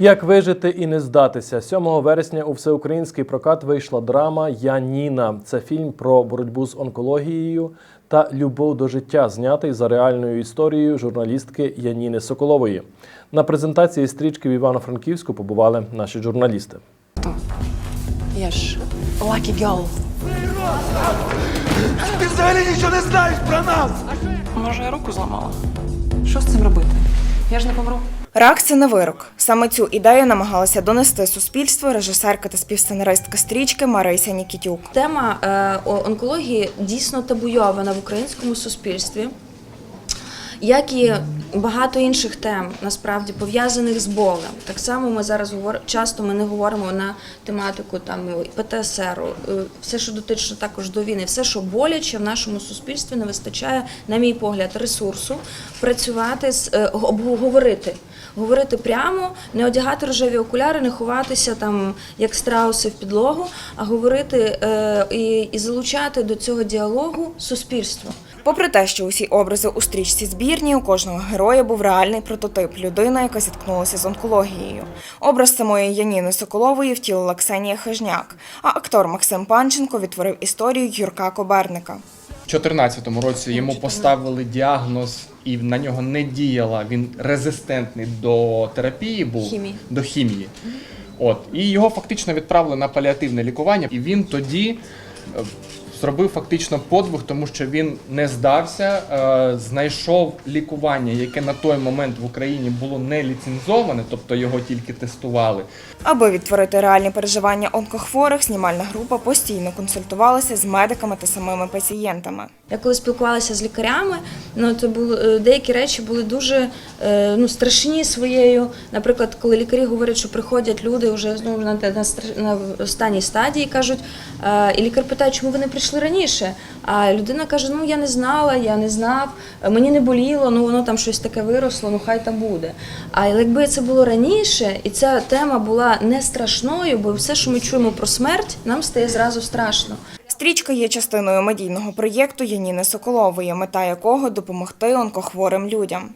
Як вижити і не здатися? 7 вересня у всеукраїнський прокат вийшла драма Яніна. Це фільм про боротьбу з онкологією та любов до життя, знятий за реальною історією журналістки Яніни Соколової. На презентації стрічки в Івано-Франківську побували наші журналісти. Я ж lucky girl. Ти взагалі нічого не знаєш про нас! Може, я руку зламала? Що з цим робити? Я ж не помру. Рак це не вирок. Саме цю ідею намагалася донести суспільство режисерка та співсценаристка стрічки Марися Нікітюк. Тема е, онкології дійсно табуйована в українському суспільстві, як і багато інших тем, насправді пов'язаних з болем. Так само ми зараз говоримо, часто ми не говоримо на тематику там ПТСР, е, все, що дотично також до війни, все, що боляче в нашому суспільстві, не вистачає, на мій погляд, ресурсу працювати з е, обговорити. Говорити прямо, не одягати рожеві окуляри, не ховатися там як страуси в підлогу, а говорити е, і залучати до цього діалогу суспільство. Попри те, що усі образи у стрічці збірні, у кожного героя був реальний прототип людина, яка зіткнулася з онкологією. Образ самої Яніни Соколової втілила Ксенія Хижняк, а актор Максим Панченко відтворив історію Юрка Коберника. У 2014 році йому поставили діагноз, і на нього не діяла. Він резистентний до терапії був Хімії. до хімії. От і його фактично відправили на паліативне лікування. І він тоді е, зробив фактично подвиг, тому що він не здався, е, знайшов лікування, яке на той момент в Україні було не ліцензоване, тобто його тільки тестували. Аби відтворити реальні переживання онкохворих, знімальна група постійно консультувалася з медиками та самими пацієнтами. Я коли спілкувалася з лікарями, ну то були е, деякі речі були дуже е, ну, страшні своєю. Наприклад, коли лікарі говорять, що приходять люди вже ну, на, на, на останній стадії, кажуть, е, і лікар питає, чому ви не прийшли раніше? А людина каже: Ну я не знала, я не знав, мені не боліло, ну воно там щось таке виросло, ну хай там буде. А якби це було раніше, і ця тема була не страшною, бо все, що ми чуємо про смерть, нам стає зразу страшно. Стрічка є частиною медійного проєкту Яніни Соколової, мета якого допомогти онкохворим людям.